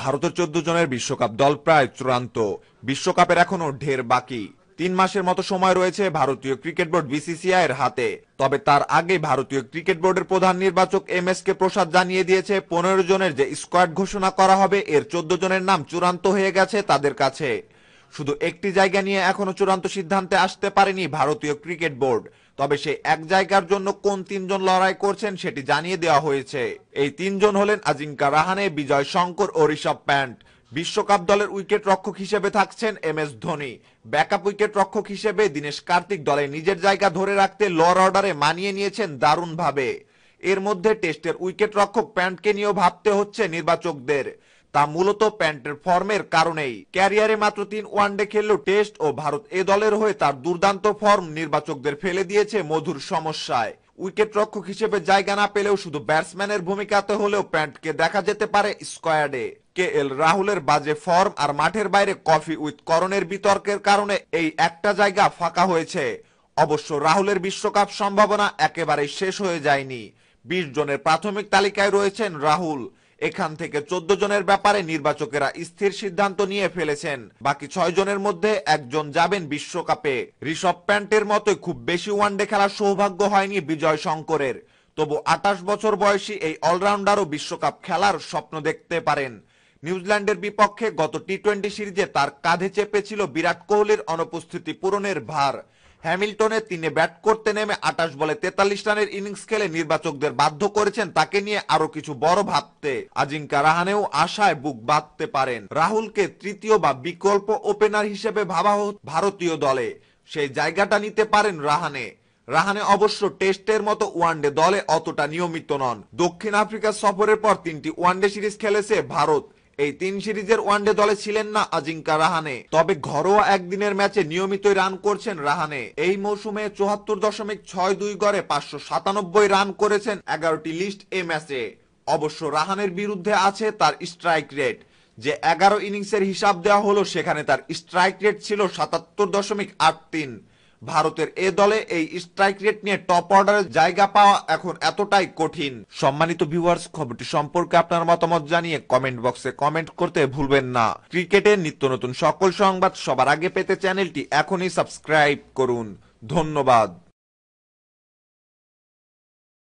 ভারতের চোদ্দ জনের বিশ্বকাপ দল প্রায় চূড়ান্ত। বিশ্বকাপের এখনও ঢের বাকি। তিন মাসের মতো সময় রয়েছে ভারতীয় ক্রিকেট বোর্ড বিসিসিআই এর হাতে। তবে তার আগে ভারতীয় ক্রিকেট বোর্ডের প্রধান নির্বাচক এম এস কে প্রসাদ জানিয়ে দিয়েছে, পনেরো জনের যে স্কোয়াড ঘোষণা করা হবে, এর চোদ্দ জনের নাম চূড়ান্ত হয়ে গেছে তাদের কাছে। শুধু একটি জায়গা নিয়ে এখনও চূড়ান্ত সিদ্ধান্তে আসতে পারেনি ভারতীয় ক্রিকেট বোর্ড। তবে সেই এক জায়গার জন্য কোন তিনজন লড়াই করছেন সেটি জানিয়ে দেওয়া হয়েছে। এই তিনজন হলেন আজিঙ্কা রাহানে, বিজয় শঙ্কর ও ঋষভ প্যান্ট বিশ্বকাপ দলের উইকেট রক্ষক হিসেবে থাকছেন M S Dhoni. Backup wicket রক্ষক হিসেবে দীনেশ কার্তিক দলে নিজের জায়গা ধরে রাখতে লর অর্ডারে মানিয়ে নিয়েছেন দারুণভাবে। এর মধ্যে টেস্টের উইকেট রক্ষক প্যান্টকে নিয়েও ভাবতে হচ্ছে নির্বাচকদের। তা মূলত প্যান্টের ফর্মের কারণেই। ক্যারিয়ারে মাত্র তিন ওয়ানডে খেললেও টেস্ট ও ভারত এ দলের হয়ে তার দুর্দান্ত ফর্ম নির্বাচকদের ফেলে দিয়েছে মধুর সমস্যায়। উইকেট রক্ষক হিসেবে জায়গা না পেলেও শুধু ব্যাটসম্যানের ভূমিকাতে হলেও প্যান্টকে দেখা যেতে পারে স্কোয়াডে। কে এল রাহুলের বাজে ফর্ম আর মাঠের বাইরে কফি উইথ করণের বিতর্কের কারণে এই একটা জায়গা ফাঁকা হয়েছে। অবশ্য রাহুলের বিশ্বকাপ সম্ভাবনা একেবারেই শেষ হয়ে যায়নি। বিশ জনের প্রাথমিক তালিকায় রয়েছেন রাহুল। এখান থেকে চোদ্দ জনের ব্যাপারে নির্বাচকেরা স্থির সিদ্ধান্ত নিয়ে ফেলেছেন। বাকি ছয় জনের মধ্যে একজন যাবেন বিশ্বকাপে। ঋষভ প্যান্টের মতো খুব বেশি ওয়ানডে খেলার সৌভাগ্য হয়নি বিজয় শঙ্করের। তবু আঠাশ বছর বয়সী এই অলরাউন্ডারও বিশ্বকাপ খেলার স্বপ্ন দেখতে পারেন। নিউজিল্যান্ডের বিপক্ষে গত টি টোয়েন্টি সিরিজে তার কাঁধে চেপেছিল বিরাট কোহলির অনুপস্থিতি পূরণের ভার। হ্যামিল্টনে তিনি ব্যাট করতে নেমে আটাশ বলে তেতাল্লিশ রানের ইনিংস খেলে নির্বাচকদের বাধ্য করেছেন তাকে নিয়ে আরও কিছু বড় ভাবতে। আজিঙ্কা রাহানেও আশায় বুক বাঁধতে পারেন। রাহুলকে তৃতীয় বা বিকল্প ওপেনার হিসেবে ভাবা হোক ভারতীয় দলে। সেই জায়গাটা নিতে পারেন রাহানে। রাহানে অবশ্য টেস্টের মতো ওয়ানডে দলে অতটা নিয়মিত নন। দক্ষিণ আফ্রিকা সফরের পর তিনটি ওয়ানডে সিরিজ খেলেছে ভারত। এই তিন সিরিজের ওয়ানডে দলে ছিলেন না আজিঙ্কা রাহানে। তবে ঘরোয়া একদিনের ম্যাচে নিয়মিতই রান করছেন রাহানে। এই মৌসুমে চুয়াত্তর দশমিক ছয় দুই গড়ে পাঁচশো সাতানব্বই রান করেছেন এগারোটি লিস্ট এ ম্যাচে। অবশ্য রাহানের বিরুদ্ধে আছে তার স্ট্রাইক রেট। যে এগারো ইনিংসের হিসাব দেওয়া হলো, সেখানে তার স্ট্রাইক রেট ছিল সাতাত্তর দশমিক আট তিন। ভারতের এ দলে এই স্ট্রাইক রেট নিয়ে টপ অর্ডারের জায়গা পাওয়া এখন এতটাই কঠিন। সম্মানিত ভিউয়ার্স খবরটি সম্পর্কে আপনার মতামত জানিয়ে কমেন্ট বক্সে কমেন্ট করতে ভুলবেন না। ক্রিকেটের নিত্য নতুন সকল সংবাদ সবার আগে পেতে চ্যানেলটি এখনই সাবস্ক্রাইব করুন। ধন্যবাদ।